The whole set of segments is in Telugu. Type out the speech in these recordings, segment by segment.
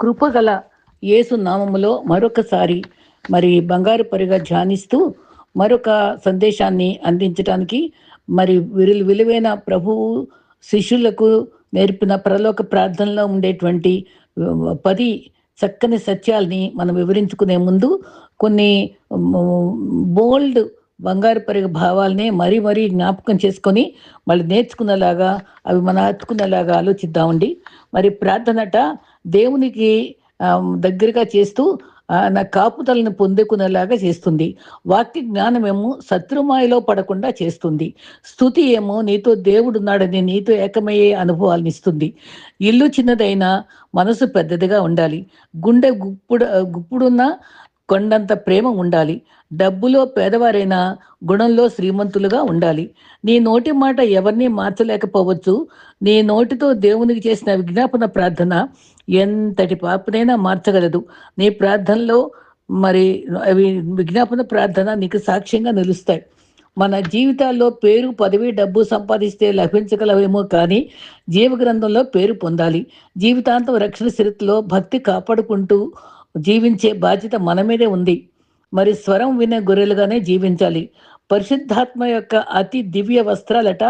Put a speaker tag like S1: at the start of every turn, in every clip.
S1: కృపగల యేసు నామములో మరొకసారి మరి బంగారు పరిగా ధ్యానిస్తూ మరొక సందేశాన్ని అందించడానికి మరి విరులు విలువైన ప్రభువు శిష్యులకు నేర్పిన ప్రలోక ప్రార్థనలో ఉండేటువంటి పది చక్కని సత్యాల్ని మనం వివరించుకునే ముందు కొన్ని బోల్డ్ బంగారు పరిగ భావాల్ని మరీ మరీ జ్ఞాపకం చేసుకొని మళ్ళీ నేర్చుకునేలాగా అవి మన హత్తుకునేలాగా ఆలోచిద్దామండి. మరి ప్రార్థనట దేవునికి దగ్గరగా చేస్తూ నా కాపుదలను పొందుకునేలాగా చేస్తుంది. వాక్య జ్ఞానమేమో శత్రుమాయలో పడకుండా చేస్తుంది. స్థుతి ఏమో నీతో దేవుడున్నాడని నీతో ఏకమయ్యే అనుభవాలను ఇస్తుంది. ఇల్లు చిన్నదైనా మనసు పెద్దదిగా ఉండాలి. గుండె గుప్పుడు గుప్పుడున్న కొండంత ప్రేమ ఉండాలి. డబ్బులో పేదవారైనా గుణంలో శ్రీమంతులుగా ఉండాలి. నీ నోటి మాట ఎవరిని మార్చలేకపోవచ్చు. నీ నోటితో దేవునికి చేసిన విజ్ఞాపన ప్రార్థన ఎంతటి పాపనైనా మార్చగలదు. నీ ప్రార్థనలో మరి అవి విజ్ఞాపన ప్రార్థన నీకు సాక్ష్యంగా నిలుస్తాయి. మన జీవితాల్లో పేరు పదవి డబ్బు సంపాదిస్తే లభించగలవేమో కానీ జీవగ్రంథంలో పేరు పొందాలి. జీవితాంతం రక్షణ స్థితిలో భక్తి కాపాడుకుంటూ జీవించే బాధ్యత మన మీదే ఉంది. మరి స్వరం వినే గొర్రెలుగానే జీవించాలి. పరిశుద్ధాత్మ యొక్క అతి దివ్య వస్త్రాలట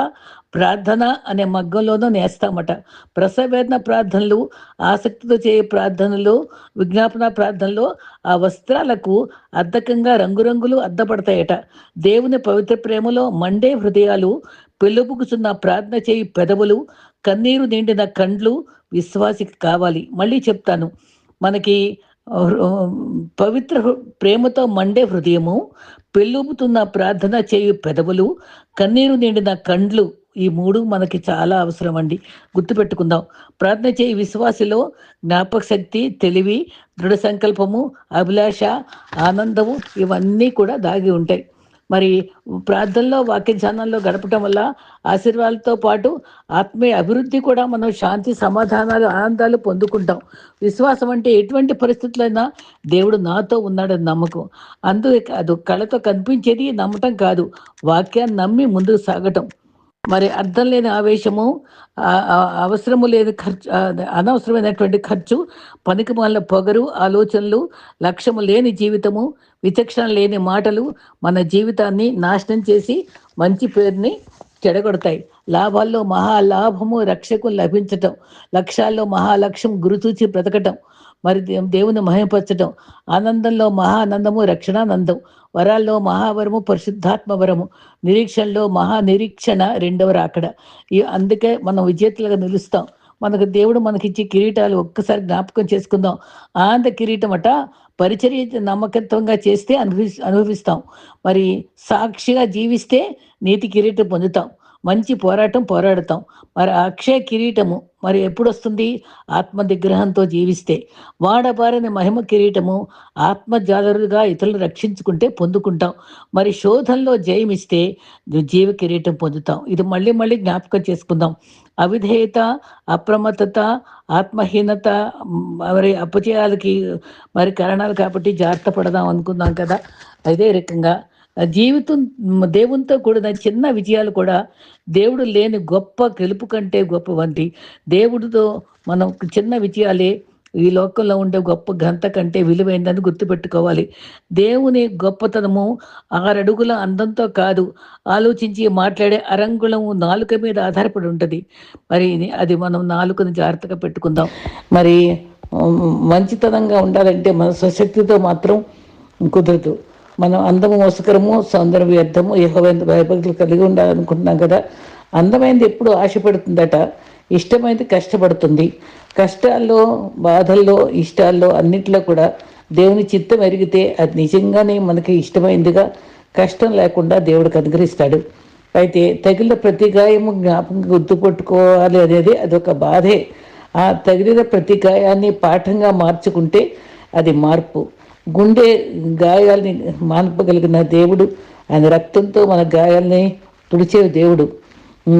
S1: ప్రార్థన అనే మగ్గంలోనూ నేస్తామట. ప్రసవేదన ప్రార్థనలు ఆసక్తితో చేయ ప్రార్థనలు విజ్ఞాపన ప్రార్థనలో ఆ వస్త్రాలకు అద్దకంగా రంగురంగులు అద్దపడతాయట. దేవుని పవిత్ర ప్రేమలో మండే హృదయాలు పెళ్ళుపుకుచున్న ప్రార్థన చేయి పెదవులు కన్నీరు నిండిన కండ్లు విశ్వాసికి కావాలి. మళ్ళీ చెప్తాను. మనకి పవిత్ర ప్రేమతో మండే హృదయము పెళ్ళూపుతున్న ప్రార్థన చేయు పెదవులు కన్నీరు నిండిన కండ్లు ఈ మూడు మనకి చాలా అవసరం అండి గుర్తుపెట్టుకుందాం. ప్రార్థన చేయి విశ్వాసిలో జ్ఞాపక శక్తి తెలివి దృఢ సంకల్పము అభిలాష ఆనందము ఇవన్నీ కూడా దాగి ఉంటాయి. మరి ప్రార్థనలో వాక్య ధ్యానంలో గడపటం వల్ల ఆశీర్వాదాలతో పాటు ఆత్మీయ అభివృద్ధి కూడా మనం శాంతి సమాధానాలు ఆనందాలు పొందుకుంటాం. విశ్వాసం అంటే ఎటువంటి పరిస్థితులైనా దేవుడు నాతో ఉన్నాడని నమ్మకం. అందు అది కళతో కనిపించేది నమ్మటం కాదు. వాక్యాన్ని నమ్మి ముందుకు సాగటం. మరి అర్థం లేని ఆవేశము అవసరము లేని ఖర్చు అనవసరమైనటువంటి ఖర్చు పనికి మాల పొగరు ఆలోచనలు లక్ష్యము లేని జీవితము విచక్షణ లేని మాటలు మన జీవితాన్ని నాశనం చేసి మంచి పేరుని చెడగొడతాయి. లాభాల్లో మహాలాభము రక్షకు లభించటం లక్ష్యాల్లో మహాలక్ష్యం గురుచూచి బ్రతకటం మరి దేవుని మహిమపరచడం ఆనందంలో మహా ఆనందము రక్షణానందం. వరాల్లో మహావరము పరిశుద్ధాత్మ వరము. నిరీక్షణలో మహా నిరీక్షణ రెండవ రాకడ. ఈ అందుకే మనం విజేతలుగా నిలుస్తాం. మనకు దేవుడు మనకిచ్చే కిరీటాలు ఒక్కసారి జ్ఞాపకం చేసుకుందాం. ఆనంద కిరీటం అట పరిచర్య నమ్మకత్వంగా చేస్తే అనుభవి అనుభవిస్తాం. మరి సాక్షిగా జీవిస్తే నీతి కిరీటం పొందుతాం. మంచి పోరాటం పోరాడతాం. మరి అక్షయ కిరీటము మరి ఎప్పుడొస్తుంది? ఆత్మ నిగ్రహంతో జీవిస్తే. వాడబారని మహిమ కిరీటము ఆత్మ జాలరుగా ఇతరులను రక్షించుకుంటే పొందుకుంటాం. మరి శోధనలో జయమిస్తే జీవ కిరీటం పొందుతాం. ఇది మళ్ళీ మళ్ళీ జ్ఞాపకం చేసుకుందాం. అవిధేయత అప్రమత్తత ఆత్మహీనత మరి అపచయాలకి మరి కారణాలు కాబట్టి జాగ్రత్త పడదాం అనుకుందాం కదా. అదే రకంగా జీవితం దేవునితో కూడిన చిన్న విజయాలు కూడా దేవుడు లేని గొప్ప గెలుపు కంటే గొప్పవంటి. దేవుడితో మనం చిన్న విజయాలే ఈ లోకంలో ఉండే గొప్ప గంత కంటే విలువైందని గుర్తుపెట్టుకోవాలి. దేవుని గొప్పతనము ఆరడుగుల అందంతో కాదు ఆలోచించి మాట్లాడే అరంగుళము నాలుక మీద ఆధారపడి ఉంటుంది. మరి అది మనం నాలుకను జాగ్రత్తగా పెట్టుకుందాం. మరి మంచితనంగా ఉండాలంటే మన సశక్తితో మాత్రం కుదరదు. మనం అందము మోసకరము సౌందర్య వ్యర్థము యహోవైన భయభక్తులు కలిగి ఉండాలనుకుంటున్నాం కదా. అందమైనది ఎప్పుడు ఆశపడుతుందట. ఇష్టమైనది కష్టపడుతుంది. కష్టాల్లో బాధల్లో ఇష్టాల్లో అన్నిట్లో కూడా దేవుని చిత్తం ఎరిగితే అది నిజంగానే మనకి ఇష్టమైందిగా. కష్టం లేకుండా దేవుడికి అనుగ్రహిస్తాడు. అయితే తగిలిన ప్రతి గాయము జ్ఞాపకం గుర్తుపెట్టుకోవాలి అనేది అదొక బాధే. ఆ తగిలిన ప్రతి గాయాన్ని పాఠంగా మార్చుకుంటే అది మార్పు. గుండె గాయాల్ని మాన్పగలిగిన దేవుడు ఆయన రక్తంతో మన గాయాల్ని తుడిచే దేవుడు.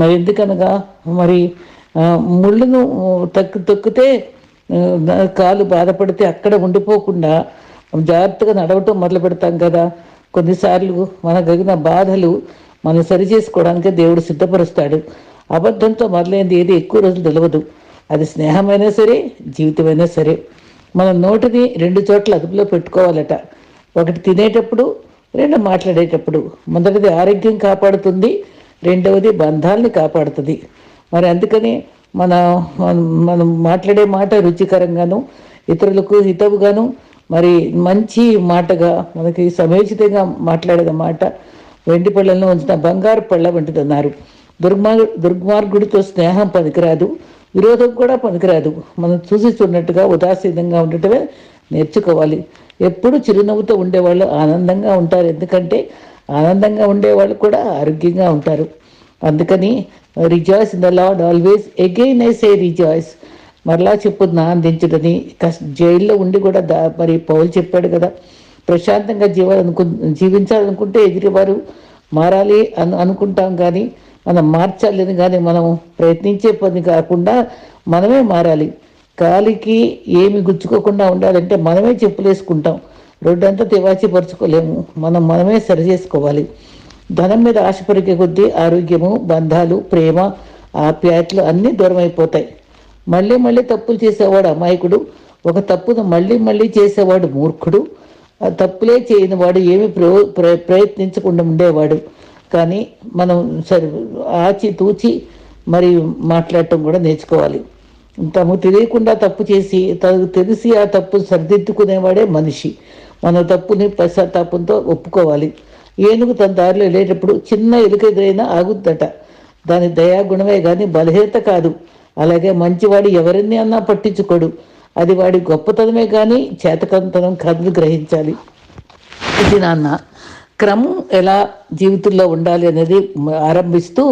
S1: మరి ఎందుకనగా మరి ముళ్ళును తక్కు తొక్కితే కాలు బాధపడితే అక్కడ ఉండిపోకుండా జాగ్రత్తగా నడవటం మొదలు పెడతాం కదా. కొన్నిసార్లు మనకు కలిగిన బాధలు మనం సరి చేసుకోవడానికి దేవుడు సిద్ధపరుస్తాడు. అబద్ధంతో మొదలైంది ఏది ఎక్కువ రోజులు తెలియదు అది స్నేహమైనా సరే జీవితమైనా సరే. మన నోటిని రెండు చోట్ల అదుపులో పెట్టుకోవాలట. ఒకటి తినేటప్పుడు రెండు మాట్లాడేటప్పుడు. మొదటిది ఆరోగ్యం కాపాడుతుంది రెండవది బంధాలని కాపాడుతుంది. మరి అందుకని మన మనం మాట్లాడే మాట రుచికరంగాను ఇతరులకు హితవుగాను మరి మంచి మాటగా మనకి సమయోచితంగా మాట్లాడే మాట వెండి పళ్ళల్లో ఉంచిన బంగారు పళ్ళ వంటిది అన్నారు దుర్మార్ దుర్మార్గుడితో స్నేహం పనికిరాదు. విరోధం కూడా పనికిరాదు. మనం చూసి చూడనట్టుగా ఉదాసీనంగా ఉండటమే నేర్చుకోవాలి. ఎప్పుడు చిరునవ్వుతో ఉండేవాళ్ళు ఆనందంగా ఉంటారు. ఎందుకంటే ఆనందంగా ఉండేవాళ్ళు కూడా ఆరోగ్యంగా ఉంటారు. అందుకని rejoice in the lord always again I say rejoice మరలా చెప్పున్నా అందించదని కష్ట జైల్లో ఉండి కూడా దా మరి పౌలు చెప్పాడు కదా ప్రశాంతంగా జీవాలనుకు జీవించాలనుకుంటే ఎదుటివారు మారాలి అను అనుకుంటాం కానీ మనం మార్చాలని కానీ మనం ప్రయత్నించే పని కాకుండా మనమే మారాలి. కాలికి ఏమి గుచ్చుకోకుండా ఉండాలంటే మనమే చెప్పులేసుకుంటాం. రోడ్డంతా తివాచిపరచుకోలేము. మనం మనమే సరి చేసుకోవాలి ధనం మీద ఆశ కొద్దీ ఆరోగ్యము బంధాలు ప్రేమ ఆప్యాయతలు అన్నీ దూరమైపోతాయి. మళ్ళీ మళ్ళీ తప్పులు చేసేవాడు అమాయకుడు. ఒక తప్పును మళ్ళీ మళ్ళీ చేసేవాడు మూర్ఖుడు. ఆ తప్పులే చేయని వాడు ఏమి ప్రయత్నించకుండా ఉండేవాడు. కానీ మనం సరి ఆచి తూచి మరి మాట్లాడటం కూడా నేర్చుకోవాలి. తమకు తెలియకుండా తప్పు చేసి తనకు తెలిసి ఆ తప్పు సరిదిద్దుకునేవాడే మనిషి. మన తప్పుని పశ్చాత్తాపంతో ఒప్పుకోవాలి. ఏనుగు తన దారిలో వెళ్ళేటప్పుడు చిన్న ఎలుక ఎదురైనా ఆగుద్దట. దాని దయాగుణమే కానీ బలహీనత కాదు. అలాగే మంచివాడు ఎవరిని అన్నా పట్టించుకోడు. అది వాడి గొప్పతనమే కానీ చేతకంతనం కాదు గ్రహించాలి. ఇది నాన్న. క్రమం ఎలా జీవితంలో ఉండాలి అనేది ఆరంభిస్తూ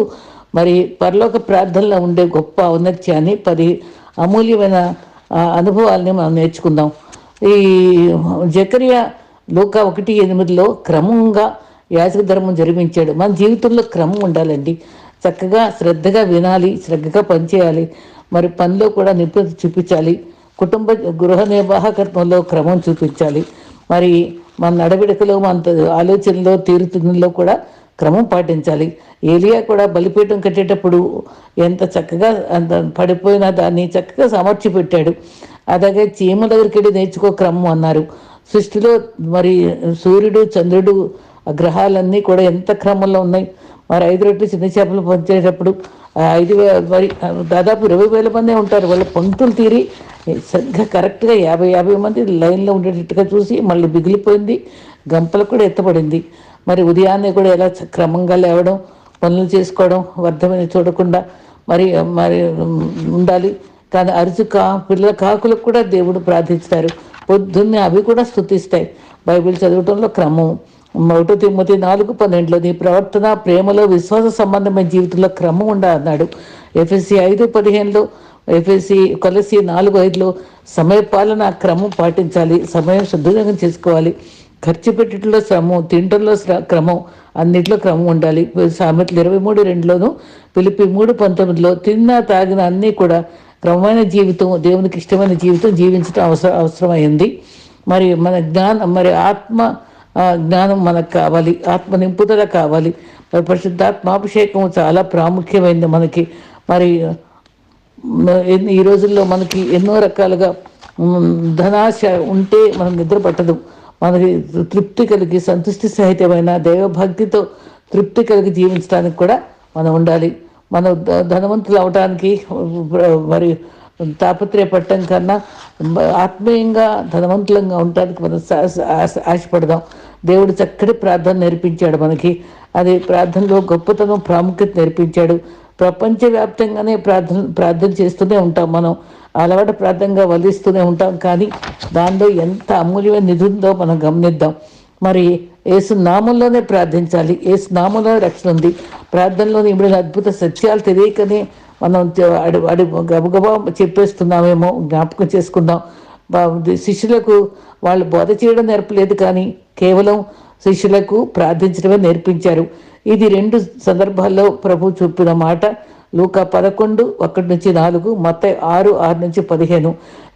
S1: మరి పరలోక ప్రార్థనలో ఉండే గొప్ప ఔన్నత్యాన్ని పది అమూల్యమైన అనుభవాల్ని మనం నేర్చుకుందాం. ఈ జకరియా లోక ఒకటి ఎనిమిదిలో క్రమంగా యాజక ధర్మం జరిపించాడు. మన జీవితంలో క్రమం ఉండాలండి. చక్కగా శ్రద్ధగా వినాలి శ్రద్ధగా పనిచేయాలి మరి పనిలో కూడా నిపుణత చూపించాలి కుటుంబ గృహ నిర్వాహకత్వంలో క్రమం చూపించాలి. మరి మన నడవిడకలో మన ఆలోచనలో తీరుతుందో కూడా క్రమం పాటించాలి. ఏలియా కూడా బలిపీఠం కట్టేటప్పుడు ఎంత చక్కగా అంత పడిపోయినా దాన్ని చక్కగా సమర్చి పెట్టాడు. అలాగే చీమ దగ్గరికి వెళ్ళి నేర్చుకో క్రమం అన్నారు. సృష్టిలో మరి సూర్యుడు చంద్రుడు గ్రహాలన్నీ కూడా ఎంత క్రమంలో ఉన్నాయి. మరి ఐదు రొట్టెలు చిన్న చేపలు పంచేటప్పుడు ఐదు మరి దాదాపు ఇరవై వేల మందే ఉంటారు. వాళ్ళ పంక్తులు తీరి సరిగ్గా కరెక్ట్గా యాభై యాభై మంది లైన్లో ఉండేటట్టుగా చూసి మళ్ళీ బిగిలిపోయింది గంపలకు కూడా ఎత్తపడింది మరి ఉదయాన్నే కూడా ఎలా క్రమంగా లేవడం పనులు చేసుకోవడం వర్ధమైన చూడకుండా మరి మరి ఉండాలి. కానీ అరుచు కా పిల్లల కాకులకు కూడా దేవుడు ప్రార్థిస్తారు. పొద్దున్నే అవి కూడా స్థుతిస్తాయి బైబిల్ చదవటంలో క్రమం. ఒకటో తిమ్మతి నాలుగు పన్నెండులో నీ ప్రవర్తన ప్రేమలో విశ్వాస సంబంధమైన జీవితంలో క్రమం ఉండాలన్నాడు ఎఫ్ఎస్సి ఐదు పదిహేనులో ఎఫ్ఎస్సి కలిసి నాలుగు ఐదులో సమయపాలన క్రమం పాటించాలి సమయం సద్వినియోగం చేసుకోవాలి. ఖర్చు పెట్టడంలో శ్రమం తింటంలో క్రమం అన్నింటిలో క్రమం ఉండాలి. సామెతలు ఇరవై మూడు రెండులోను పిలిపి మూడు పంతొమ్మిదిలో తిన్న తాగిన అన్నీ కూడా క్రమమైన జీవితం దేవునికి ఇష్టమైన జీవితం జీవించడం అవసరం అవసరమైంది. మరి మన జ్ఞానం మరి ఆత్మ జ్ఞానం మనకు కావాలి ఆత్మ నింపుదల కావాలి. మరి పరిశుద్ధాత్మాభిషేకం చాలా ప్రాముఖ్యమైంది మనకి. మరి ఈ రోజుల్లో మనకి ఎన్నో రకాలుగా ధనాశ ఉంటే మనం నిద్ర పట్టదు. మనకి తృప్తి కలిగి సంతృష్టి సహితమైన దైవభక్తితో తృప్తి కలిగి జీవించడానికి కూడా మనం ఉండాలి. మనం ధనవంతులు అవడానికి మరి తాపత్రయపడటం కన్నా ఆత్మీయంగా ధనవంతులంగా ఉండటానికి మనం ఆశపడదాం. దేవుడు చక్కటి ప్రార్థన నేర్పించాడు మనకి. అది ప్రార్థనలో గొప్పతనం ప్రాముఖ్యత నేర్పించాడు. ప్రపంచవ్యాప్తంగానే ప్రార్థన ప్రార్థన చేస్తూనే ఉంటాం మనం. అలవాటు ప్రార్థనగా వలిస్తూనే ఉంటాం. కానీ దానిలో ఎంత అమూల్యమైన నిధి ఉందో మనం గమనిద్దాం. మరి ఏసు నామంలోనే ప్రార్థించాలి. ఏసు నామంలో రక్షణ ఉంది. ప్రార్థనలోని ఇప్పుడు అద్భుత సత్యాలు తెలియకనే మనం అడి అడి గబగబా చెప్పేస్తున్నామేమో జ్ఞాపకం చేసుకుందాం. శిష్యులకు వాళ్ళు బోధ చేయడం నేర్పలేదు కానీ కేవలం శిష్యులకు ప్రార్థించడమే నేర్పించారు. ఇది రెండు సందర్భాల్లో ప్రభు చూపిన మాట. లూక పదకొండు ఒకటి నుంచి నాలుగు మొత్తం ఆరు ఆరు నుంచి పదిహేను.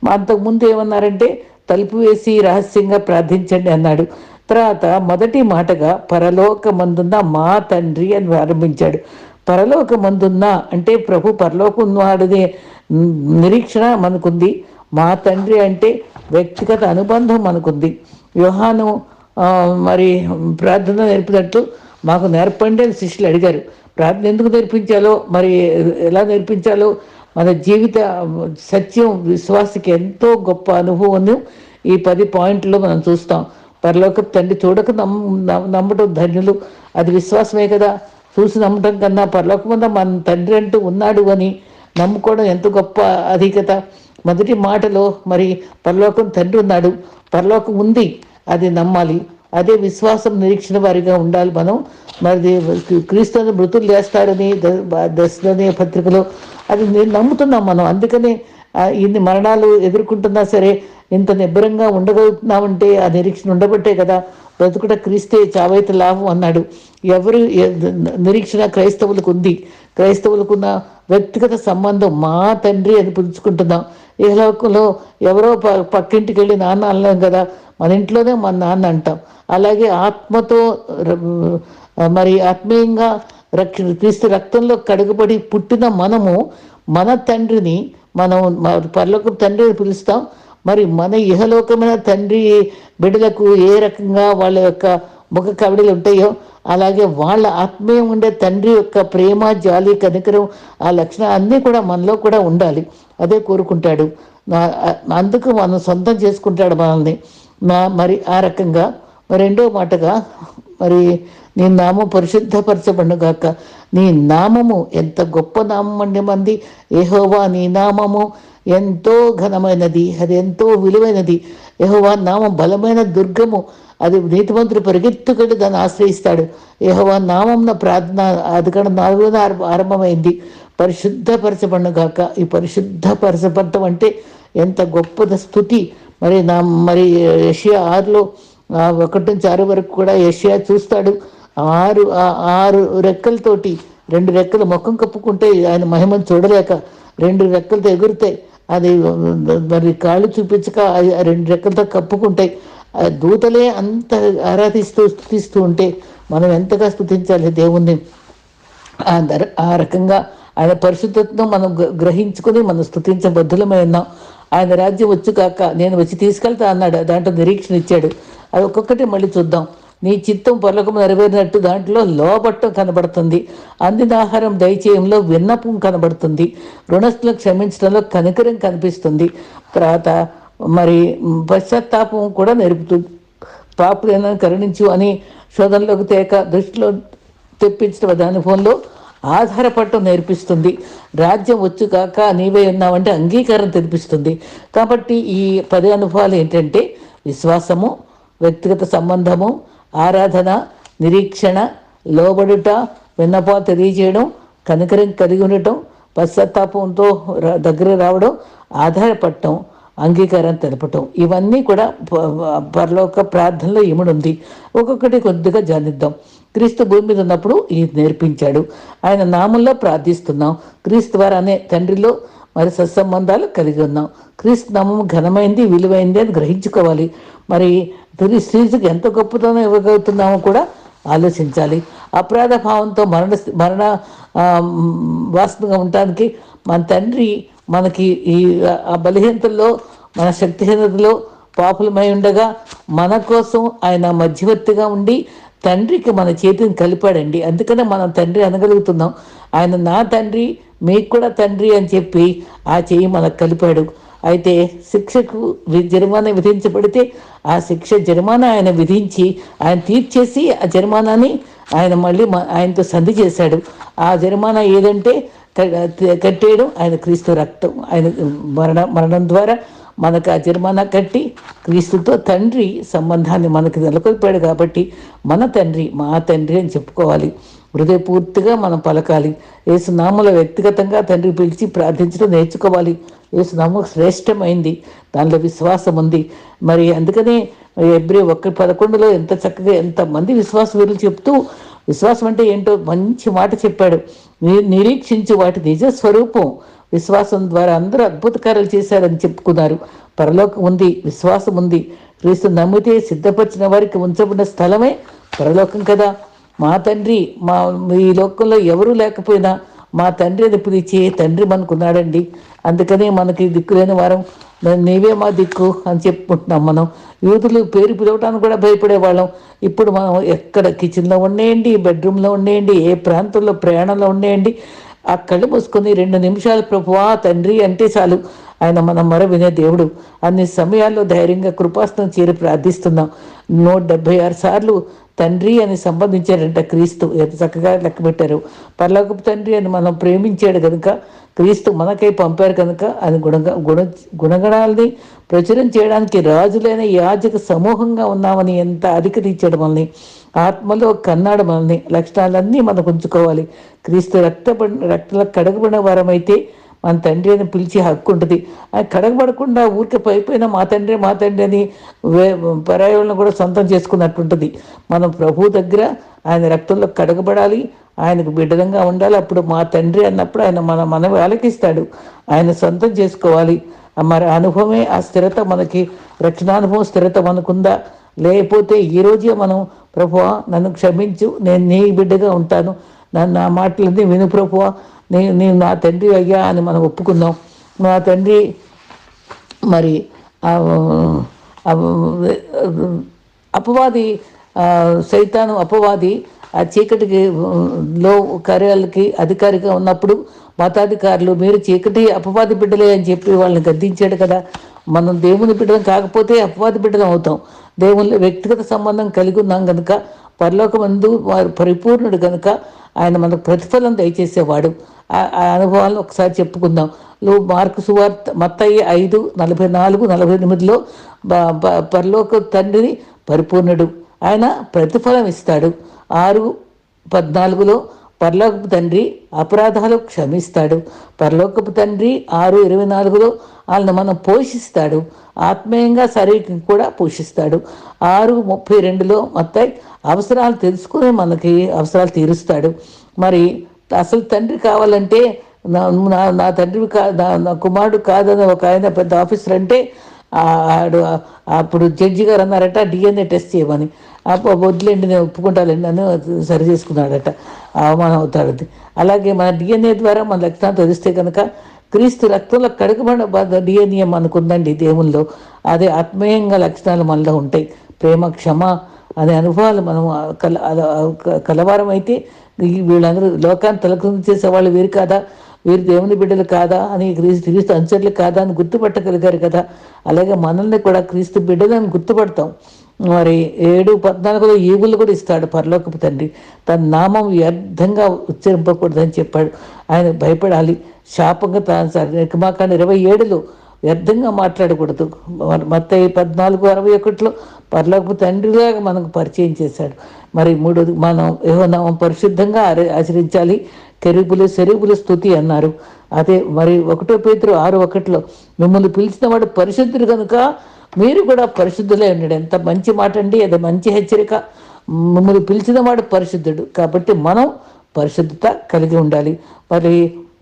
S1: అంతకుముందు ఏమన్నారంటే తలుపు వేసి రహస్యంగా ప్రార్థించండి అన్నాడు. తర్వాత మొదటి మాటగా పరలోక మందున్న మా తండ్రి అని ప్రారంభించాడు. పరలోక మందున్న అంటే ప్రభు పరలోకం వాడిదే నిరీక్షణ మనకుంది. మా తండ్రి అంటే వ్యక్తిగత అనుబంధం మనకుంది వివాహాను మరి ప్రార్థన నేర్పినట్టు మాకు నేర్పండి అని శిష్యులు అడిగారు. ప్రార్థన ఎందుకు నేర్పించాలో మరి ఎలా నేర్పించాలో మన జీవిత సత్యం విశ్వాసకి ఎంతో గొప్ప అనుభవం ఈ పది పాయింట్లో మనం చూస్తాం. పరలోక తండ్రి చూడక నమ్ నమ్మటం ధన్యులు. అది విశ్వాసమే కదా. చూసి నమ్మటం కన్నా పరలోకమంతా మన తండ్రి అంటూ ఉన్నాడు అని నమ్ముకోవడం ఎంత గొప్ప అధికత. మొదటి మాటలో మరి పరలోకం తండ్రి ఉన్నాడు. పరలోకం ఉంది. అది నమ్మాలి. అదే విశ్వాసం నిరీక్షణ వారిగా ఉండాలి మనం. మరి క్రీస్తుని మృతులు చేస్తాడని దశనే పత్రికలో అది నేను నమ్ముతున్నాం మనం. అందుకనే ఇన్ని మరణాలు ఎదుర్కొంటున్నా సరే ఇంత నిబ్బరంగా ఉండగలుగుతున్నామంటే ఆ నిరీక్షణ ఉండబట్టే కదా బ్రతుకుట క్రీస్తే చావైతే లాభం అన్నాడు. ఎవరు ఎ- నిరీక్షణ క్రైస్తవులకు ఉంది. క్రైస్తవులకున్న వ్యక్తిగత సంబంధం మా తండ్రి అని పిలుచుకుంటున్నాం. ఇహలోకంలో ఎవరో ప పక్కింటికి వెళ్ళి నాన్న అన్నాం కదా? మన ఇంట్లోనే మన నాన్న అంటాం. అలాగే ఆత్మతో ర- మరి ఆత్మీయంగా రక్ష క్రీస్తు రక్తంలో కడుగుబడి పుట్టిన మనము మన తండ్రిని మనం పర్లోక తండ్రిని తండ్రి పిలుస్తాం. మరి మన ఇహలోకమైన తండ్రి బిడ్డలకు ఏ రకంగా వాళ్ళ యొక్క ముఖ కవిడలు ఉంటాయో అలాగే వాళ్ళ ఆత్మీయం ఉండే తండ్రి యొక్క ప్రేమ జాలి కనికరం ఆ లక్షణాలు అన్నీ కూడా మనలో కూడా ఉండాలి. అదే కోరుకుంటాడు. అందుకు మనం సొంతం చేసుకుంటాడు మనల్ని. నా మరి ఆ రకంగా రెండో మాటగా మరి నీ నామం పరిశుద్ధపరచబడుగాక నీ నామము ఎంత గొప్ప నామం అండి మంది. ఏహోవా నీ నామము. ఎంతో ఘనమైనది అది ఎంతో విలువైనది. యహోవా నామం బలమైన దుర్గము. అది నీతిమంతుడు పరిగెత్తుకుంటే దాన్ని ఆశ్రయిస్తాడు. యహోవా నామంన ప్రార్థన అది కూడా ఆరంభమైంది ఆరంభ- కాక పరిశుద్ధపరచబడుగాక ఈ పరిశుద్ధపరచబడటం అంటే ఎంత గొప్పద స్థుతి. మరి నా మరి యషియా ఆరులో ఒకటి నుంచి ఆరు వరకు కూడా యషియా చూస్తాడు. ఆరు ఆ ఆరు రెక్కలతోటి రెండు రెక్కలు ముఖం కప్పుకుంటే ఆయన మహిమను చూడలేక రెండు రెక్కలతో ఎగురుతాయి. అది మరి కాళ్ళు చూపించక రెండు రెక్కలతో కప్పుకుంటాయి ఆ దూతలే అంత ఆరాధిస్తూ స్థుతిస్తూ ఉంటే మనం ఎంతగా స్థుతించాలి దేవుణ్ణి? ఆ ఆ రకంగా ఆయన పరిశుద్ధతను మనం గ్రహించుకుని గ్రహించుకొని మనం స్థుతించబద్ధులమై ఉన్నాం. ఆయన రాజ్యం వచ్చు కాక నేను వచ్చి తీసుకెళ్తా అన్నాడు. దాంట్లో నిరీక్షణ ఇచ్చాడు. అది ఒక్కొక్కటి మళ్ళీ చూద్దాం. నీ చిత్తం పొలకము నెరవేరినట్టు దాంట్లో లోబట్టం కనబడుతుంది. అందిన ఆహారం దయచేయంలో విన్నపం కనబడుతుంది. రుణస్థులకు క్షమించడంలో కనికరం కనిపిస్తుంది. తర్వాత మరి పశ్చాత్తాపం కూడా నేర్పుతుంది పాపులైన కరుణించు అని శోధనలోకి తేక దృష్టిలో తెప్పించడం అది అనుభవంలో ఆధారపడటం నేర్పిస్తుంది. రాజ్యం వచ్చు కాక నీవే ఉన్నావంటే అంగీకారం తెరిపిస్తుంది కాబట్టి ఈ పది అనుభవాలు ఏంటంటే విశ్వాసము వ్యక్తిగత సంబంధము ఆరాధన నిరీక్షణ లోబడుట విన్నపా తెలియజేయడం కనికరం కలిగి ఉండటం పశ్చాత్తాపంతో రా- దగ్గర రావడం ఆధారపడటం అంగీకారం తెలపటం. ఇవన్నీ కూడా పరలోక ప్రార్థనలో ఇముడుంది ఒక్కొక్కటి కొద్దిగా జానిద్దాం. క్రీస్తు భూమి మీద ఉన్నప్పుడు ఈ నేర్పించాడు. ఆయన నామంలో ప్రార్థిస్తున్నాం. క్రీస్తు ద్వారానే తండ్రిలో మరి సత్సంబంధాలు కలిగి ఉన్నాం. క్రీస్తునామం ఘనమైంది విలువైంది అని గ్రహించుకోవాలి. మరి తొలి స్త్రీకి ఎంత గొప్పతనం ఇవ్వగలుగుతున్నామో కూడా ఆలోచించాలి. అపరాధ భావంతో మరణ మరణ వాసనగా ఉండటానికి మన తండ్రి మనకి ఈ ఆ బలహీనతల్లో మన శక్తిహీనతలో పాపులమై ఉండగా మన కోసం ఆయన మధ్యవర్తిగా ఉండి తండ్రికి మన చేతిని కలిపాడండి. అందుకనే మనం తండ్రి అనగలుగుతున్నాం. ఆయన నా తండ్రి మీకు కూడా తండ్రి అని చెప్పి ఆ చెయ్యి మనకు కలిపాడు. అయితే శిక్షకు వి- జరిమానా విధించబడితే ఆ శిక్ష జరిమానా ఆయన విధించి ఆయన తీర్చేసి ఆ జరిమానాని ఆయన మళ్ళీ ఆయనతో సంధి చేశాడు. ఆ జరిమానా ఏదంటే కట్టేయడం ఆయన క్రీస్తు రక్తం. ఆయన మరణ మరణం ద్వారా మనకు ఆ జరిమానా కట్టి క్రీస్తుతో తండ్రి సంబంధాన్ని మనకు నెలకొల్పాడు కాబట్టి మన తండ్రి మా తండ్రి అని చెప్పుకోవాలి. హృదయపూర్తిగా మనం పలకాలి. ఏసునామల వ్యక్తిగతంగా తండ్రి పిలిచి ప్రార్థించడం నేర్చుకోవాలి. ఏసునామ శ్రేష్టమైంది. దానిలో విశ్వాసం ఉంది మరి అందుకనే ఎబ్రి ఒక్క పదకొండులో ఎంత చక్కగా ఎంత మంది విశ్వాస వీరులు చెప్తూ విశ్వాసం అంటే ఏంటో మంచి మాట చెప్పాడు. నిరీక్షించు వాటి నిజ స్వరూపం. విశ్వాసం ద్వారా అందరూ అద్భుత కార్యాలు చేశారని చెప్పుకున్నారు. పరలోకం ఉంది విశ్వాసం ఉంది. క్రీస్తు నమ్మితే సిద్ధపరిచిన వారికి ఉంచబడిన స్థలమే పరలోకం కదా. మా తండ్రి మా ఈ లోకంలో ఎవరూ లేకపోయినా మా తండ్రి అని పిలిచే తండ్రి మనకున్నాడండి. అందుకనే మనకి దిక్కులేని వారం నీవే మా దిక్కు అని చెప్పుకుంటున్నాం మనం. యూతులు పేరు పిలవటానికి కూడా భయపడేవాళ్ళం. ఇప్పుడు మనం ఎక్కడ కిచెన్లో ఉండేయండి బెడ్రూమ్లో ఉండేయండి ఏ ప్రాంతంలో ప్రయాణంలో ఉండేయండి ఆ కళ్ళు మూసుకొని రెండు నిమిషాలు ప్రభువా తండ్రి అంటే చాలు. ఆయన మనం మర వినే దేవుడు. అన్ని సమయాల్లో ధైర్యంగా కృపాస్తం చేరి ప్రార్థిస్తున్నాం. నూట డెబ్బై ఆరు సార్లు తండ్రి అని సంబంధించాడంట క్రీస్తు ఎంత చక్కగా లెక్క పెట్టారు. పర్లోకపు తండ్రి అని మనం ప్రేమించాడు కనుక క్రీస్తు మనకై పంపారు కనుక అని గుణ గుణ గుణగణాలని ప్రచురం చేయడానికి రాజులైన యాజక సమూహంగా ఉన్నామని ఎంత అధికరించాడు మనల్ని. ఆత్మలో కన్నాడు మనల్ని. లక్షణాలన్నీ మనకు ఉంచుకోవాలి. క్రీస్తు రక్త రక్తలో కడగబడిన వారమైతే మన తండ్రి అని పిలిచే హక్కు ఉంటుంది. ఆయన కడగబడకుండా ఊరికే పైపోయిన మా తండ్రి మా తండ్రి అని వే పరాయులను కూడా సొంతం చేసుకున్నట్టుంటుంది మనం ప్రభు దగ్గర ఆయన రక్తంలో కడగబడాలి ఆయనకు బిడ్డలంగా ఉండాలి. అప్పుడు మా తండ్రి అన్నప్పుడు ఆయన మన మనవి ఆలకిస్తాడు. ఆయన సొంతం చేసుకోవాలి. మరి అనుభవమే ఆ స్థిరత మనకి రక్షణానుభవం స్థిరత మనకుందా? లేకపోతే ఈ రోజే మనం ప్రభువ నన్ను క్షమించు నేను నీ బిడ్డగా ఉంటాను. నన్ను నా మాటలన్నీ విను ప్రభువా. నేను నేను నా తండ్రి అయ్యా అని మనం ఒప్పుకుందాం. నా తండ్రి మరి అపవాది సైతాను అపవాది ఆ చీకటికి లో కార్యాలకి అధికారిగా ఉన్నప్పుడు మతాధికారులు మీరు చీకటి అపవాది బిడ్డలే అని చెప్పి వాళ్ళని గద్దించాడు కదా. మనం దేవుని బిడ్డలం కాకపోతే అపవాది బిడ్డలం అవుతాం. దేవుని వ్యక్తిగత సంబంధం కలిగి ఉన్నాం కనుక పరలోకమందు వారు పరిపూర్ణుడు కనుక ఆయన మనకు ప్రతిఫలం దయచేసేవాడు. ఆ అనుభవాలను ఒకసారి చెప్పుకుందాం. లో మార్కు సువార్త మత్తయ్య ఐదు నలభై నాలుగు నలభై ఎనిమిదిలో పరలోక తండ్రిని పరిపూర్ణుడు. ఆయన ప్రతిఫలం ఇస్తాడు. ఆరు పద్నాలుగులో పరలోకపు తండ్రి అపరాధాలు క్షమిస్తాడు. పరలోకపు తండ్రి ఆరు ఇరవై నాలుగులో వాళ్ళని మనం పోషిస్తాడు. ఆత్మీయంగా శరీరం కూడా పోషిస్తాడు. ఆరు ముప్పై రెండులో మత్తాయి అవసరాలు తెలుసుకుని మనకి అవసరాలు తీరుస్తాడు. మరి అసలు తండ్రి కావాలంటే నా నా తండ్రి కా నా కుమారుడు కాదని ఒక ఆయన పెద్ద ఆఫీసర్ అంటే ఆడు అప్పుడు జడ్జి గారు అన్నారట డిఎన్ఏ టెస్ట్ చేయమని. అప్పుడు వద్దులేండి నేను ఒప్పుకుంటానండి అని సరి చేసుకున్నాడట. అవమానం అవుతాడు అలాగే మన డిఎన్ఏ ద్వారా మన లక్షణాలు తెలిస్తే కనుక క్రీస్తు రక్తంలో కడగబడిన డిఎన్ఏ మనకుందండి దేవుల్లో. అదే ఆత్మీయంగా లక్షణాలు మనలో ఉంటాయి. ప్రేమ క్షమ అనే అనుభవాలు మనం కల కలవారం అయితే వీళ్ళందరూ లోకాన్ని తలకుంది చేసేవాళ్ళు వీరు కాదా? వీరు దేవుని బిడ్డలు కాదా? అని క్రీస్తు క్రీస్తు అనుచరులు కాదా అని గుర్తుపట్టగలిగారు కదా? అలాగే మనల్ని కూడా క్రీస్తు బిడ్డలని గుర్తుపడతాం. మరి ఏడు పద్నాలుగులో ఈవులు కూడా ఇస్తాడు పరలోకపు తండ్రి. తన నామం వ్యర్థంగా ఉచ్చరింపకూడదని చెప్పాడు. ఆయన భయపడాలి. శాపంగా తాను నిర్మాకాండ ఇరవై ఏడులో వ్యర్థంగా మాట్లాడకూడదు. మత్త పద్నాలుగు అరవై ఒకటిలో పర్లోకపు తండ్రిలాగా మనకు పరిచయం చేశాడు. మరి మూడోది మనం ఏమన్నామం పరిశుద్ధంగా ఆచరించాలి. కెరుపులు సెరుపులు స్థుతి అన్నారు. అదే మరి ఒకటో పేతురు ఆరు ఒకటిలో మిమ్మల్ని పిలిచిన వాడు పరిశుద్ధుడు కనుక మీరు కూడా పరిశుద్ధులే ఉన్నాడు ఎంత మంచి మాట అండి అది మంచి హెచ్చరిక. మిమ్మల్ని పిలిచిన వాడు పరిశుద్ధుడు. కాబట్టి మనం పరిశుద్ధత కలిగి ఉండాలి. మరి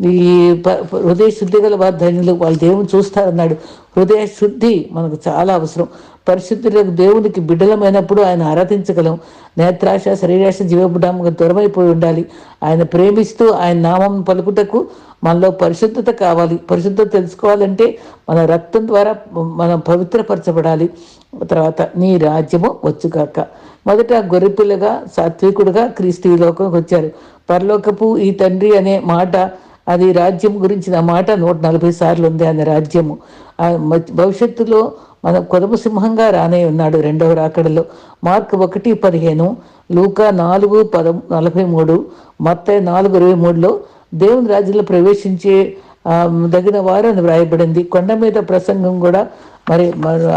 S1: ఈ హృదయ శుద్ధి గల ధన్యులు వాళ్ళ దేవుని చూస్తారన్నాడు. హృదయ శుద్ధి మనకు చాలా అవసరం. పరిశుద్ధులకు దేవునికి బిడ్డలమైనప్పుడు ఆయన ఆరాధించగలం. నేత్రాశ శరీరాశ జీవబుడ్డమ్మగా దూరమైపోయి ఉండాలి. ఆయన ప్రేమిస్తూ ఆయన నామం పలుకుటకు మనలో పరిశుద్ధత కావాలి. పరిశుద్ధత తెలుసుకోవాలంటే మన రక్తం ద్వారా మనం పవిత్రపరచబడాలి. తర్వాత నీ రాజ్యము వచ్చుగాక. మొదట గొర్రెపిల్లగా సాత్వికుడుగా క్రీస్తు లోకంకి వచ్చారు. పరలోకపు ఈ తండ్రి అనే మాట అది రాజ్యం గురించిన మాట నూట నలభై సార్లు ఉంది ఆయన రాజ్యము. భవిష్యత్తులో మన కొదము సింహంగా రానే ఉన్నాడు రెండవ రాకడలో. మార్క్ ఒకటి పదిహేను లూకా నాలుగు పద నలభై మూడు మొత్తం నాలుగు ఇరవై మూడులో దేవుని రాజ్యంలో ప్రవేశించే తగిన వారు అని వ్రాయబడింది. కొండ మీద ప్రసంగం కూడా మరి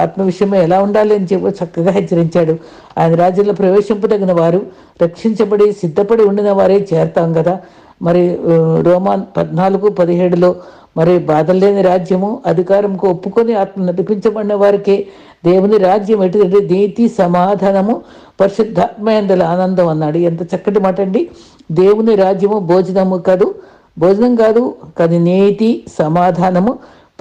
S1: ఆత్మ విషయమే ఎలా ఉండాలి అని చెప్పి చక్కగా హెచ్చరించాడు. ఆయన రాజ్యంలో ప్రవేశింపదగిన వారు రక్షించబడి సిద్ధపడి ఉండిన వారే చేరతాం కదా. మరి రోమాన్ పద్నాలుగు పదిహేడులో మరి బాధలు లేని రాజ్యము అధికారంకు ఒప్పుకొని ఆత్మ నడిపించబడిన వారికి దేవుని రాజ్యం ఎటువంటి నీతి సమాధానము పరిశుద్ధాత్మయందల ఆనందం అన్నాడు. ఎంత చక్కటి మాట అండి. దేవుని రాజ్యము భోజనము కాదు భోజనం కాదు కానీ నీతి సమాధానము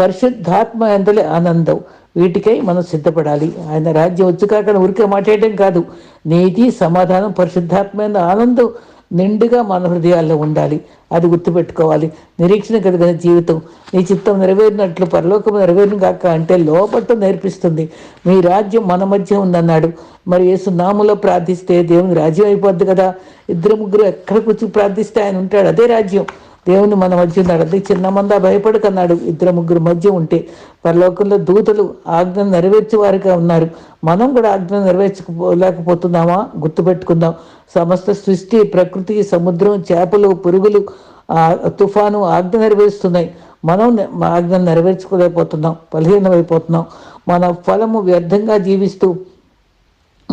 S1: పరిశుద్ధాత్మ ఎందలే ఆనందం. వీటికై మనం సిద్ధపడాలి. ఆయన రాజ్యం వచ్చుకాక ఉరికే మాట్లాడటం కాదు. నీతి సమాధానం పరిశుద్ధాత్మైన ఆనందం నిండుగా మన హృదయాల్లో ఉండాలి. అది గుర్తుపెట్టుకోవాలి. నిరీక్షణ కలిగిన జీవితం. నీ చిత్తం నెరవేరినట్లు పరలోకం నెరవేరిన కాక అంటే లోపట్టు నేర్పిస్తుంది. మీ రాజ్యం మన మధ్య ఉందన్నాడు. మరి యేసు నాములో ప్రార్థిస్తే దేవుని రాజ్యం అయిపోద్ది కదా? ఇద్దరు ముగ్గురు ఎక్కడ కూర్చుని ప్రార్థిస్తే ఆయన ఉంటాడు. అదే రాజ్యం. దేవుని మన మధ్య ఉన్నాడు. అదే చిన్న మంద భయపడకన్నాడు. ఇద్దరు ముగ్గురు మధ్య ఉంటే పరలోకంలో దూతలు ఆజ్ఞను నెరవేర్చేవారుగా ఉన్నారు. మనం కూడా ఆజ్ఞ నెరవేర్చలేకపోతున్నామా గుర్తుపెట్టుకుందాం. సమస్త సృష్టి ప్రకృతి సముద్రం చేపలు పురుగులు ఆ తుఫాను ఆజ్ఞ నెరవేరుస్తున్నాయి. మనం నె- ఆజ్ఞ నెరవేర్చుకోలేకపోతున్నాం బలహీనమైపోతున్నాం. మన ఫలము వ్యర్థంగా జీవిస్తూ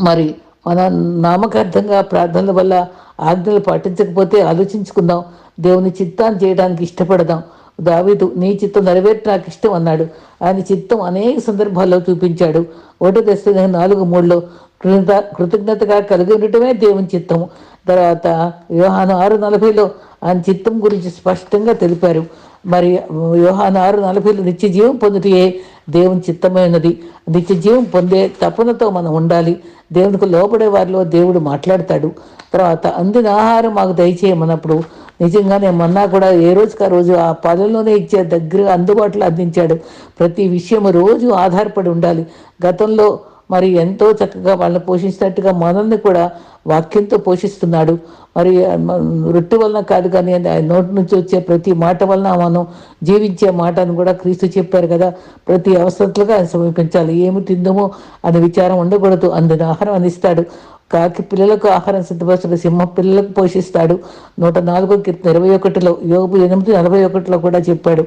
S1: మరి మన నామకార్థంగా ప్రార్థనల వల్ల ఆజ్ఞలు పాటించకపోతే ఆలోచించుకుందాం. దేవుని చిత్తాన్ని చేయడానికి ఇష్టపడదాం. దావీదు నీ చిత్తం నెరవేర్చి నాకు ఇష్టం అన్నాడు. ఆయన చిత్తం అనేక సందర్భాల్లో చూపించాడు. ఒకటో దశ నాలుగు మూడులో కృత కృతజ్ఞతగా కలిగి ఉండటమే దేవుని చిత్తము. తర్వాత వ్యవహానం ఆరు నలభైలో ఆయన చిత్తం గురించి స్పష్టంగా తెలిపారు. మరి యోహాన్ ఆరు నలభైలో నిత్య జీవం పొందుటే దేవుని చిత్తమైనది నిత్య జీవం పొందే తపనతో మనం ఉండాలి. దేవునికి లోపడే వారిలో దేవుడు మాట్లాడతాడు. తర్వాత అందిన ఆహారం మాకు దయచేయమన్నప్పుడు నిజంగానే మొన్న కూడా ఏ రోజుకి ఆ రోజు ఆ పనుల్లోనే ఇచ్చే దగ్గర అందుబాటులో అందించాడు. ప్రతి విషయం రోజు ఆధారపడి ఉండాలి. గతంలో మరి ఎంతో చక్కగా వాళ్ళని పోషించినట్టుగా మనల్ని కూడా వాక్యంతో పోషిస్తున్నాడు. మరి రొట్టు రొట్టె వలన కాదు కానీ ఆయన నోటి నుంచి వచ్చే ప్రతి మాట వలన మనం జీవించే మాటను కూడా క్రీస్తు చెప్పారు కదా. ప్రతి అవసరతలుగా ఆయన సమీపించాలి. ఏమి తిందమో అనే విచారం ఉండకూడదు. అందుని ఆహారం అందిస్తాడు. కాకి పిల్లలకు ఆహారం సిద్ధపరచడు సింహం పిల్లలకు పోషిస్తాడు. నూట నాలుగో కీర్తన ఇరవై ఒకటిలో యోగు ఎనిమిది నలభై ఒకటిలో కూడా చెప్పాడు.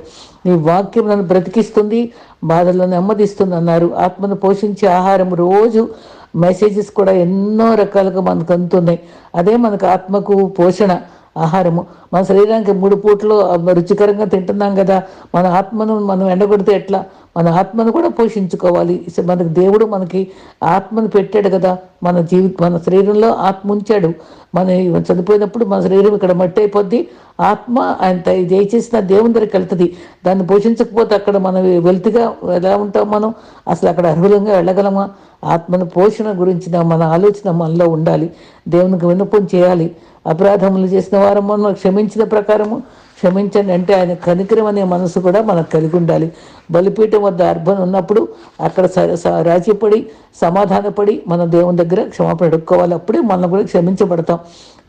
S1: నీ వాక్యం నన్ను బ్రతికిస్తుంది బాధలను నెమ్మదిస్తుంది అన్నారు. ఆత్మను పోషించే ఆహారం రోజు మెసేజెస్ కూడా ఎన్నో రకాలుగా మనకు అందుతున్నాయి. అదే మనకు ఆత్మకు పోషణ. ఆహారము. మన శరీరానికి మూడు పూటలు రుచికరంగా తింటున్నాం కదా మన ఆత్మను మనం ఎండగొడితే ఎట్లా? మన ఆత్మను కూడా పోషించుకోవాలి. మనకి మనకు దేవుడు మనకి ఆత్మను పెట్టాడు కదా మన జీవి మన శరీరంలో ఆత్మ ఉంచాడు. మన చనిపోయినప్పుడు మన శరీరం ఇక్కడ మట్టి అయిపోద్ది. ఆత్మ ఆయన దయచేసిన దేవుని దగ్గరికి వెళ్తుంది. దాన్ని పోషించకపోతే అక్కడ మనం వెల్తిగా ఎలా ఉంటాం మనం? అసలు అక్కడ అర్హులంగా వెళ్ళగలమా? ఆత్మను పోషణ గురించిన మన ఆలోచన మనలో ఉండాలి. దేవునికి విన్నపం చేయాలి. అపరాధములు చేసిన వారు మనం క్షమించిన ప్రకారము. క్షమించండి అంటే ఆయన కనికరం అనే మనసు కూడా మనకు కలిగి ఉండాలి. బలిపీఠం వద్ద అర్భం ఉన్నప్పుడు అక్కడ స- స- రాజీపడి సమాధానపడి మన దేవుని దగ్గర క్షమాపణ అడుక్కోవాలి. అప్పుడే మనం కూడా క్షమించబడతాం.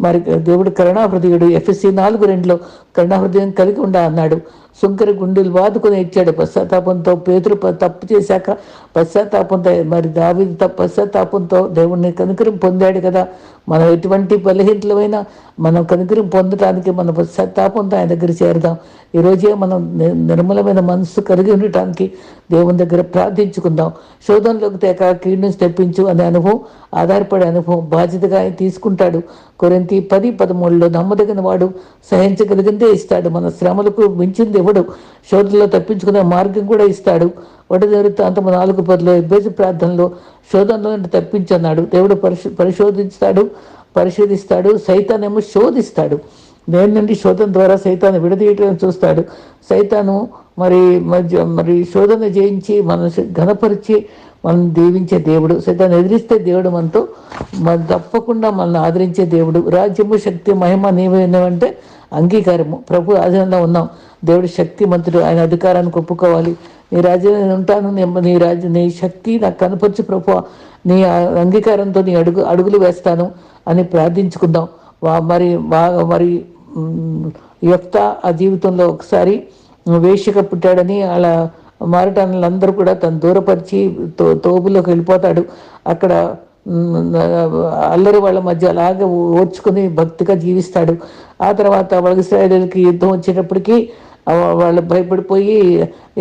S1: మరి దేవుడు కరుణాహృదయుడు ఎఫ్ఎస్సి నాలుగు రెండులో కరుణాహృదయం కలిగి ఉండా అన్నాడు. సుంకర గుండెలు వాదుకొని ఇచ్చాడు. పశ్చాత్తాపంతో పేతురు తప్పు చేశాక పశ్చాత్తాపంతో మరి దావి పశ్చాత్తాపంతో దేవుడిని కనుకరం పొందాడు కదా. మనం ఎటువంటి బలహీనతలమైనా మనం కనుకరం పొందటానికి మన పశ్చాత్తాపంతో ఆయన దగ్గర చేరదాం. ఈరోజే మనం నిర్మలమైన మనస్సు కలిగి ఉండటానికి దేవుని దగ్గర ప్రార్థించుకుందాం. శోధనలోకి తేక కీడు నుంచి తెప్పించు అనే అనుభవం ఆధారపడే అనుభవం బాధ్యతగా ఆయన తీసుకుంటాడు. కొరింతి పది పదమూడులో నమ్మదగిన వాడు సహించగలిగిందే ఇస్తాడు. మన శ్రమలకు మించింది ఇవ్వడు శోధనలో తప్పించుకునే మార్గం కూడా ఇస్తాడు. వడదేరుతో అంత నాలుగు పదిలో ఇబ్బేసి ప్రార్థనలో శోధనలో తప్పించన్నాడు. దేవుడు పరిశో పరిశోధిస్తాడు పరిశోధిస్తాడు సైతానేమో శోధిస్తాడు. దేని నుండి శోధన ద్వారా సైతాన్ని విడదీయటం చూస్తాడు. సైతాను మరి మధ్య మరి శోధన జయించి మన ఘనపరిచి మనం దీవించే దేవుడు. సైతాన్ని ఎదిరిస్తే దేవుడు మనతో మన తప్పకుండా మనల్ని ఆదరించే దేవుడు. రాజ్యము శక్తి మహిమ నీవేనంటే అంగీకారము. ప్రభు ఆధీనంలో ఉన్నాం. దేవుడు శక్తిమంతుడు. ఆయన అధికారానికి ఒప్పుకోవాలి. నీ రాజ్యం నేను ఉంటాను. నీ- రాజ్య నీ శక్తి నాకు కనపరిచి ప్రభు. నీ అంగీకారంతో నీ అడుగు అడుగులు వేస్తాను అని ప్రార్థించుకుందాం. మరి బాగా మరి మ్, యొక్త ఆ జీవితంలో ఒకసారి వేషక పుట్టాడని అలా మారటానులందరూ కూడా తను దూరపరిచి తో తోపులోకి వెళ్ళిపోతాడు. అక్కడ అల్లరి వాళ్ళ మధ్య అలాగే ఓర్చుకుని భక్తిగా జీవిస్తాడు. ఆ తర్వాత వాళ్ళ ఇస్రాయేలీలకి యుద్ధం వచ్చేటప్పటికి వాళ్ళు భయపడిపోయి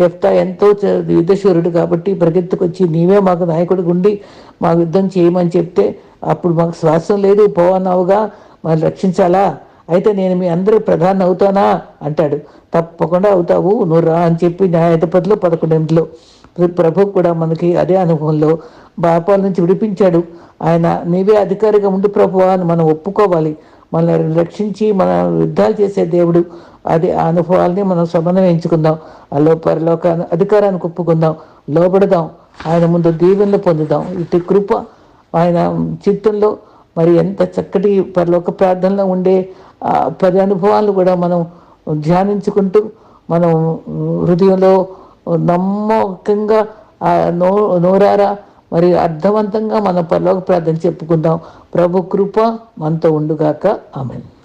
S1: ఎఫ్తా ఎంతో యుద్ధశూరుడు కాబట్టి పరిగెత్తుకొచ్చి నీవే మాకు నాయకుడిగా ఉండి మాకు యుద్ధం చేయమని చెప్తే అప్పుడు మాకు శ్వాసం లేదు పోవన్నావుగా మరి రక్షించాలా? అయితే నేను మీ అందరూ ప్రధాని అవుతానా? అంటాడు. తప్పకుండా అవుతావు నువ్వు రా అని చెప్పి న్యాయాధిపతిలో పదకొండెంట్లో ప్రభు కూడా మనకి అదే అనుభవంలో పాపాల నుంచి విడిపించాడు. ఆయన నీవే అధికారిగా ఉండి ప్రభు అని మనం ఒప్పుకోవాలి. మనల్ని రక్షించి మన యుద్ధాలు చేసే దేవుడు. అది ఆ అనుభవాల్ని మనం సమన్వయించుకుందాం అలో పరలోక అధికారానికి ఒప్పుకుందాం. లోబడదాం. ఆయన ముందు దీవెనలు పొందుదాం. ఇటు కృప ఆయన చిత్తంలో మరి ఎంత చక్కటి పరలోక ప్రార్థనలో ఉండే పది అనుభవాలు కూడా మనం ధ్యానించుకుంటూ మనం హృదయంలో నమ్మకంగా నో నోరారా మరి అర్థవంతంగా మన పరలోక ప్రార్థన చెప్పుకుందాం. ప్రభు కృప మనతో ఉండుగాక. ఆమెను.